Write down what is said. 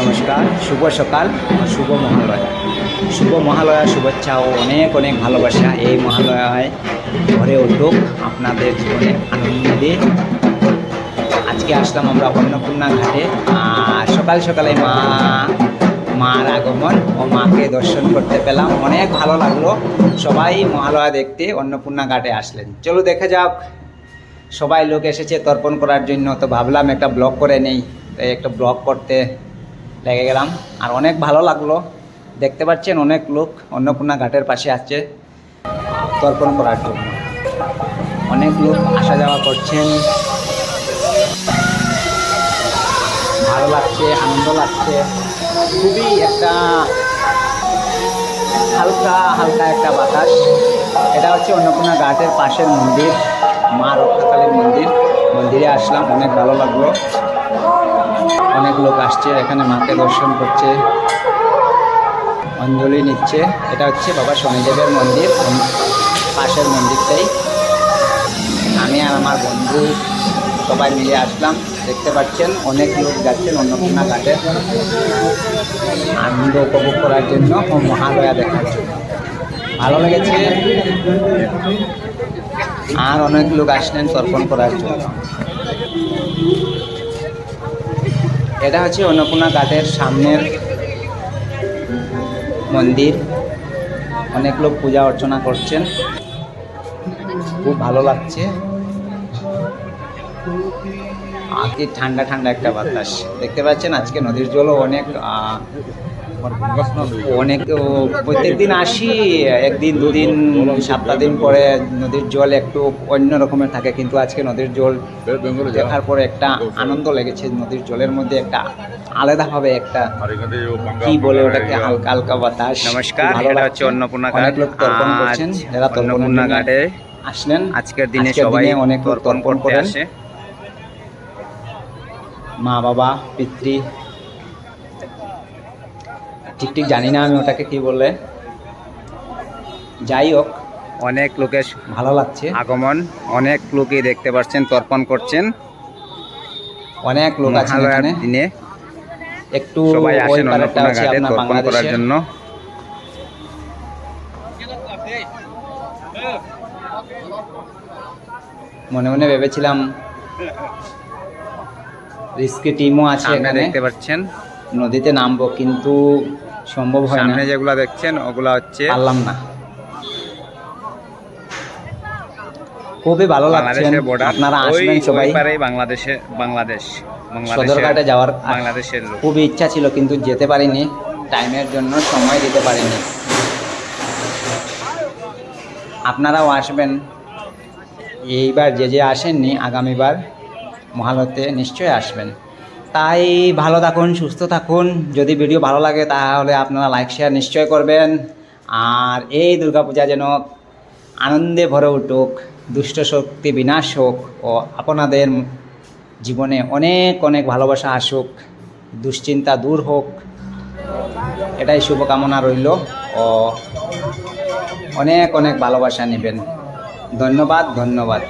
নমস্কার, শুভ সকাল শুভ মহালয়া। শুভ মহালয়া, শুভেচ্ছা ও অনেক অনেক ভালোবাসা এই মহালয়ায় ঘরে উঠুক আপনাদের জীবনে আনন্দে। আজকে আসলাম আমরা অন্নপূর্ণা ঘাটে, আর সকাল সকালে মা, মার আগমন ও মাকে দর্শন করতে পেলাম। অনেক ভালো লাগল। সবাই মহালয়া দেখতে অন্নপূর্ণা ঘাটে আসলেন। চলো দেখা যাক। সবাই লোক এসেছে তর্পণ করার জন্য, তো ভাবলাম একটা ব্লগ করে নেই। তাই একটা ব্লগ করতে লেগে গেলাম। আর অনেক ভালো লাগল। দেখতে পাচ্ছেন অনেক লোক, অন্নপূর্ণা ঘাটের পাশে আছে। তর্পণ করার জন্য। অনেক লোক আসা যাওয়া করছেন। ভালো লাগছে, আনন্দ লাগছে। খুবই একটা হালকা হালকা একটা বাতাস। এটা হচ্ছে অন্নপূর্ণা ঘাটের পাশের মন্দির, মা রক্ষাকালীর মন্দির। মন্দিরে আসলাম, অনেক ভালো লাগল। অনেক লোক আসছে, এখানে মাকে দর্শন করছে, অঞ্জলি নিচ্ছে। এটা হচ্ছে বাবা শনিদেবের মন্দির পাশের মন্দিরটাই। আমি আর আমার বন্ধু সবাই মিলে আসলাম, দেখতে পাচ্ছেন, অনেক লোক যাচ্ছেন অন্নপূর্ণা ঘাটে। আনন্দ উপভোগ করার জন্য ও মহালয়া দেখার ভালো লেগেছে। আর অনেক লোক আসলেন তর্পণ করার জন্য। এটা হচ্ছে অন্নপূর্ণা ঘাটের সামনের মন্দির। অনেক লোক পূজা অর্চনা করছেন। খুব ভালো লাগছে। আজকে ঠান্ডা ঠান্ডা একটা বাতাস। দেখতে পাচ্ছেন আজকে নদীর জলও অনেক অনেক প্রত্যেক দিন আসি একদিন দুদিন সপ্তাহ দিন পরে নদীর জল একটু অন্য রকমের থাকে কিন্তু আজকে নদীর জল দেখার পরে একটা আনন্দ লেগেছে নদীর জলের মধ্যে একটা আলাদাভাবে একটা কি বলে ওটাকে হালকা হালকা বাতাস নমস্কার ভালো এটা লাগছে। হচ্ছে অন্নপূর্ণা অনেক লোক তর্পণ করছেন অন্নপূর্ণা ঘাটে আসলেন। আজকের দিনে সবাই অনেক লোক তর্পণ করতে করেন। আসে। মা বাবা পিতৃ ঠিক ঠিক জানি না আমি ওটাকে কি বলে। যাই হোক অনেক লোকের ভালো লাগছে। আগমন অনেক লোকই দেখতে পাচ্ছেন তর্পণ করছেন। অনেক লোক আছে এখানে। দিনে। একটু সবাই আসেন অন্নপূর্ণা ঘাটে তর্পণ করার জন্য। মনে মনে ভেবেছিলাম রিস্কি টিমও আছে এখানে। দেখতে পাচ্ছেন। নদীতে নামবো কিন্তু সম্ভব হয় না। সামনে যেগুলা দেখছেন ওগুলা হচ্ছে পারলাম না খুবই ভালো লাগছে। আপনারা আসবেন সবাই। বাংলাদেশে বাংলাদেশ সদরঘাটে যাওয়ার বাংলাদেশের খুবই ইচ্ছা ছিল কিন্তু যেতে পারিনি। টাইমের জন্য সময় দিতে পারিনি। আপনারাও আসবেন। এইবার যে যে আসেননি আগামীবার মহালতে নিশ্চয়ই আসবেন। তাই ভালো থাকুন, সুস্থ থাকুন। যদি ভিডিও ভালো লাগে তাহলে আপনারা লাইক শেয়ার নিশ্চয় করবেন। আর এই দুর্গাপূজা যেন আনন্দে ভরে উঠুক, দুষ্ট শক্তি বিনাশ হোক ও আপনাদের জীবনে অনেক অনেক ভালোবাসা আসুক, দুশ্চিন্তা দূর হোক, এটাই শুভকামনা রইল। ও অনেক অনেক ভালোবাসা নেবেন। ধন্যবাদ ধন্যবাদ।